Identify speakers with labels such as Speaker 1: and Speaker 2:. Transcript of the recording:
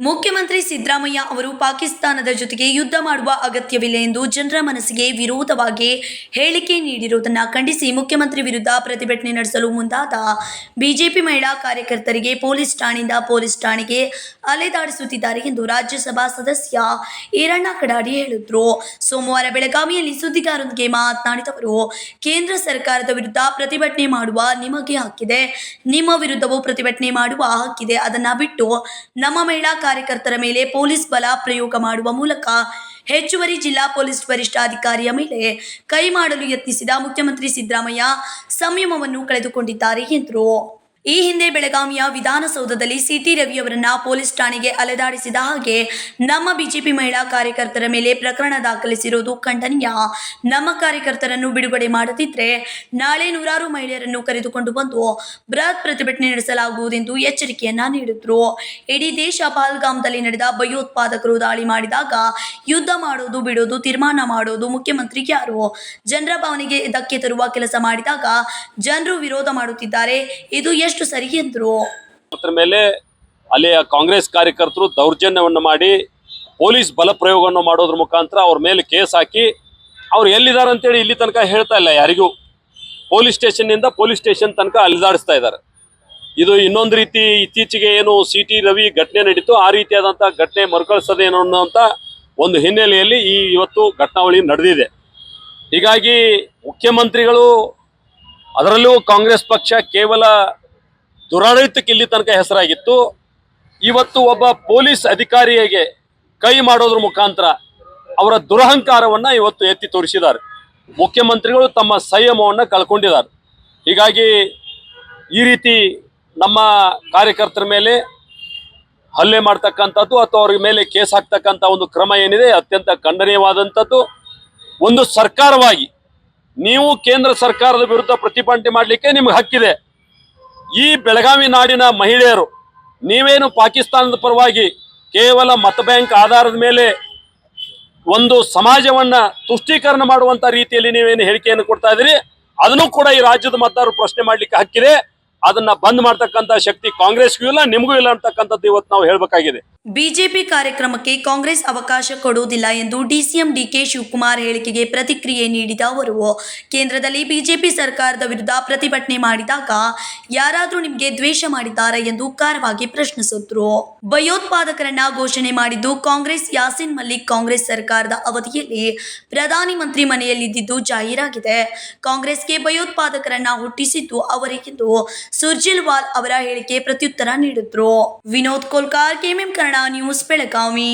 Speaker 1: ಮುಖ್ಯಮಂತ್ರಿ ಸಿದ್ದರಾಮಯ್ಯ ಅವರು ಪಾಕಿಸ್ತಾನದ ಜೊತೆಗೆ ಯುದ್ಧ ಮಾಡುವ ಅಗತ್ಯವಿಲ್ಲ ಎಂದು ಜನರ ಮನಸ್ಸಿಗೆ ವಿರೋಧವಾಗಿ ಹೇಳಿಕೆ ನೀಡಿರುವುದನ್ನು ಖಂಡಿಸಿ ಮುಖ್ಯಮಂತ್ರಿ ವಿರುದ್ಧ ಪ್ರತಿಭಟನೆ ನಡೆಸಲು ಮುಂದಾದ ಬಿಜೆಪಿ ಮಹಿಳಾ ಕಾರ್ಯಕರ್ತರಿಗೆ ಪೊಲೀಸ್ ಠಾಣೆಯಿಂದ ಪೊಲೀಸ್ ಠಾಣೆಗೆ ಅಲೆದಾಡಿಸುತ್ತಿದ್ದಾರೆ ಎಂದು ರಾಜ್ಯಸಭಾ ಸದಸ್ಯ ಈರಣ್ಣ ಕಡಾಡಿ ಹೇಳಿದ್ರು. ಸೋಮವಾರ ಬೆಳಗಾವಿಯಲ್ಲಿ ಸುದ್ದಿಗಾರರೊಂದಿಗೆ ಮಾತನಾಡಿದವರು, ಕೇಂದ್ರ ಸರ್ಕಾರದ ವಿರುದ್ಧ ಪ್ರತಿಭಟನೆ ಮಾಡುವ ನಿಮಗೆ ಹಕ್ಕಿದೆ. ನಿಮ್ಮ ವಿರುದ್ಧವೂ ಪ್ರತಿಭಟನೆ ಮಾಡುವ ಹಕ್ಕಿದೆ. ಅದನ್ನ ಬಿಟ್ಟು ನಮ್ಮ ಮಹಿಳಾ ಕಾರ್ಯಕರ್ತರ ಮೇಲೆ ಪೊಲೀಸ್ ಬಲ ಪ್ರಯೋಗ ಮಾಡುವ ಮೂಲಕ ಹೆಚ್ಚುವರಿ ಜಿಲ್ಲಾ ಪೊಲೀಸ್ ವರಿಷ್ಠಾಧಿಕಾರಿಯ ಮೇಲೆ ಕೈ ಮಾಡಲು ಯತ್ನಿಸಿದ ಮುಖ್ಯಮಂತ್ರಿ ಸಿದ್ದರಾಮಯ್ಯ ಸಂಯಮವನ್ನು ಕಳೆದುಕೊಂಡಿದ್ದಾರೆ ಎಂದರು. ಈ ಹಿಂದೆ ಬೆಳಗಾವಿಯ ವಿಧಾನಸೌಧದಲ್ಲಿ ಸಿಟಿ ರವಿ ಅವರನ್ನ ಪೊಲೀಸ್ ಠಾಣೆಗೆ ಅಲೆದಾಡಿಸಿದ ಹಾಗೆ ನಮ್ಮ ಬಿಜೆಪಿ ಮಹಿಳಾ ಕಾರ್ಯಕರ್ತರ ಮೇಲೆ ಪ್ರಕರಣ ದಾಖಲಿಸಿರುವುದು ಖಂಡನೀಯ. ನಮ್ಮ ಕಾರ್ಯಕರ್ತರನ್ನು ಬಿಡುಗಡೆ ಮಾಡದಿದ್ರೆ ನಾಳೆ ನೂರಾರು ಮಹಿಳೆಯರನ್ನು ಕರೆದುಕೊಂಡು ಬಂದು ಬೃಹತ್ ಪ್ರತಿಭಟನೆ ನಡೆಸಲಾಗುವುದೆಂದು ಎಚ್ಚರಿಕೆಯನ್ನ ನೀಡಿದ್ರು. ಇಡೀ ದೇಶ ಪಹಲ್ಗಾಮ್ದಲ್ಲಿ ನಡೆದ ಭಯೋತ್ಪಾದಕರು ದಾಳಿ ಮಾಡಿದಾಗ ಯುದ್ಧ ಮಾಡೋದು ಬಿಡೋದು, ತೀರ್ಮಾನ ಮಾಡೋದು ಮುಖ್ಯಮಂತ್ರಿ ಯಾರು? ಜನರ ಭಾವನೆಗೆ ಧಕ್ಕೆ ತರುವ ಕೆಲಸ ಮಾಡಿದಾಗ ಜನರು ವಿರೋಧ ಮಾಡುತ್ತಿದ್ದಾರೆ. ಇದು ಎಷ್ಟು ಸರಿ ಎಂದ್ರು
Speaker 2: ಅದ್ರ ಮೇಲೆ ಅಲ್ಲಿಯ ಕಾಂಗ್ರೆಸ್ ಕಾರ್ಯಕರ್ತರು ದೌರ್ಜನ್ಯವನ್ನು ಮಾಡಿ ಪೊಲೀಸ್ ಬಲ ಪ್ರಯೋಗವನ್ನು ಮಾಡೋದ್ರ ಮುಖಾಂತರ ಅವ್ರ ಮೇಲೆ ಕೇಸ್ ಹಾಕಿ ಅವ್ರು ಎಲ್ಲಿದ್ದಾರೆ ಅಂತೇಳಿ ಇಲ್ಲಿ ತನಕ ಹೇಳ್ತಾ ಇಲ್ಲ ಯಾರಿಗೂ. ಪೊಲೀಸ್ ಸ್ಟೇಷನ್ನಿಂದ ಪೊಲೀಸ್ ಸ್ಟೇಷನ್ ತನಕ ಅಲಿದಾಡಿಸ್ತಾ ಇದ್ದಾರೆ. ಇದು ಇನ್ನೊಂದು ರೀತಿ ಇತ್ತೀಚೆಗೆ ಏನು ಸಿ ಟಿ ರವಿ ಘಟನೆ ನಡೀತು, ಆ ರೀತಿಯಾದಂಥ ಘಟನೆ ಮರುಕಳಿಸೋದೇನು ಅನ್ನೋಂಥ ಒಂದು ಹಿನ್ನೆಲೆಯಲ್ಲಿ ಈ ಇವತ್ತು ಘಟನಾವಳಿ ನಡೆದಿದೆ. ಹೀಗಾಗಿ ಮುಖ್ಯಮಂತ್ರಿಗಳು ಅದರಲ್ಲೂ ಕಾಂಗ್ರೆಸ್ ಪಕ್ಷ ಕೇವಲ ದುರಾಡಳಿತಕ್ಕೆ ಇಲ್ಲಿ ತನಕ ಹೆಸರಾಗಿತ್ತು. ಇವತ್ತು ಒಬ್ಬ ಪೊಲೀಸ್ ಅಧಿಕಾರಿಯಾಗೆ ಕೈ ಮಾಡೋದ್ರ ಮುಖಾಂತರ ಅವರ ದುರಹಂಕಾರವನ್ನ ಇವತ್ತು ಎತ್ತಿ ತೋರಿಸಿದ್ದಾರೆ. ಮುಖ್ಯಮಂತ್ರಿಗಳು ತಮ್ಮ ಸಂಯಮವನ್ನು ಕಳ್ಕೊಂಡಿದ್ದಾರೆ. ಹೀಗಾಗಿ ಈ ರೀತಿ ನಮ್ಮ ಕಾರ್ಯಕರ್ತರ ಮೇಲೆ ಹಲ್ಲೆ ಮಾಡ್ತಕ್ಕಂಥದ್ದು ಅಥವಾ ಅವ್ರ ಮೇಲೆ ಕೇಸ್ ಹಾಕ್ತಕ್ಕಂಥ ಒಂದು ಕ್ರಮ ಏನಿದೆ, ಅತ್ಯಂತ ಖಂಡನೀಯವಾದಂಥದ್ದು. ಒಂದು ಸರ್ಕಾರವಾಗಿ ನೀವು ಕೇಂದ್ರ ಸರ್ಕಾರದ ವಿರುದ್ಧ ಪ್ರತಿಭಟನೆ ಮಾಡಲಿಕ್ಕೆ ನಿಮ್ಗೆ ಹಕ್ಕಿದೆ. ಈ ಬೆಳಗಾವಿ ನಾಡಿನ ಮಹಿಳೆಯರು, ನೀವೇನು ಪಾಕಿಸ್ತಾನದ ಪರವಾಗಿ ಕೇವಲ ಮತ ಬ್ಯಾಂಕ್ ಆಧಾರದ ಮೇಲೆ ಒಂದು ಸಮಾಜವನ್ನ ತುಷ್ಟೀಕರಣ ಮಾಡುವಂತ ರೀತಿಯಲ್ಲಿ ನೀವೇನು ಹೇಳಿಕೆಯನ್ನು ಕೊಡ್ತಾ ಇದ್ದೀರಿ? ಅದನ್ನು ಕೂಡ ಈ ರಾಜ್ಯದ ಮತದಾರರು ಪ್ರಶ್ನೆ ಮಾಡಲಿಕ್ಕೆ ಹಕ್ಕಿದೆ. ಅದನ್ನ ಬಂದ್ ಮಾಡ್ತಕ್ಕಂಥ ಶಕ್ತಿ ಕಾಂಗ್ರೆಸ್ಗೂ ಇಲ್ಲ, ನಿಮಗೂ ಇಲ್ಲ ಅಂತಕ್ಕಂಥದ್ದು ಇವತ್ತು ನಾವು ಹೇಳಬೇಕಾಗಿದೆ.
Speaker 1: ಬಿಜೆಪಿ ಕಾರ್ಯಕ್ರಮಕ್ಕೆ ಕಾಂಗ್ರೆಸ್ ಅವಕಾಶ ಕೊಡುವುದಿಲ್ಲ ಎಂದು ಡಿಸಿಎಂ ಡಿಕೆ ಶಿವಕುಮಾರ್ ಹೇಳಿಕೆಗೆ ಪ್ರತಿಕ್ರಿಯೆ ನೀಡಿದ ಅವರು, ಕೇಂದ್ರದಲ್ಲಿ ಬಿಜೆಪಿ ಸರ್ಕಾರದ ವಿರುದ್ಧ ಪ್ರತಿಭಟನೆ ಮಾಡಿದಾಗ ಯಾರಾದರೂ ನಿಮಗೆ ದ್ವೇಷ ಮಾಡಿದ್ದಾರೆ ಎಂದು ಖಾರವಾಗಿ ಪ್ರಶ್ನಿಸಿದ್ರು. ಭಯೋತ್ಪಾದಕರನ್ನ ಘೋಷಣೆ ಮಾಡಿದ್ದು ಕಾಂಗ್ರೆಸ್ ಯಾಸಿನ್ ಮಲ್ಲಿಕ್ ಕಾಂಗ್ರೆಸ್ ಸರ್ಕಾರದ ಅವಧಿಯಲ್ಲಿ ಪ್ರಧಾನಿ ಮಂತ್ರಿ ಮನೆಯಲ್ಲಿದ್ದಿದ್ದು ಜಾಹೀರಾಗಿದೆ. ಕಾಂಗ್ರೆಸ್ಗೆ ಭಯೋತ್ಪಾದಕರನ್ನ ಹುಟ್ಟಿಸಿದ್ದು ಅವರೇ ಎಂದು ಸುರ್ಜಿಲ್ವಾಲ್ ಅವರ ಹೇಳಿಕೆ ಪ್ರತ್ಯುತ್ತರ ನೀಡಿದ್ರು. Vinod Kolkar KMM Kannada news Belagavi.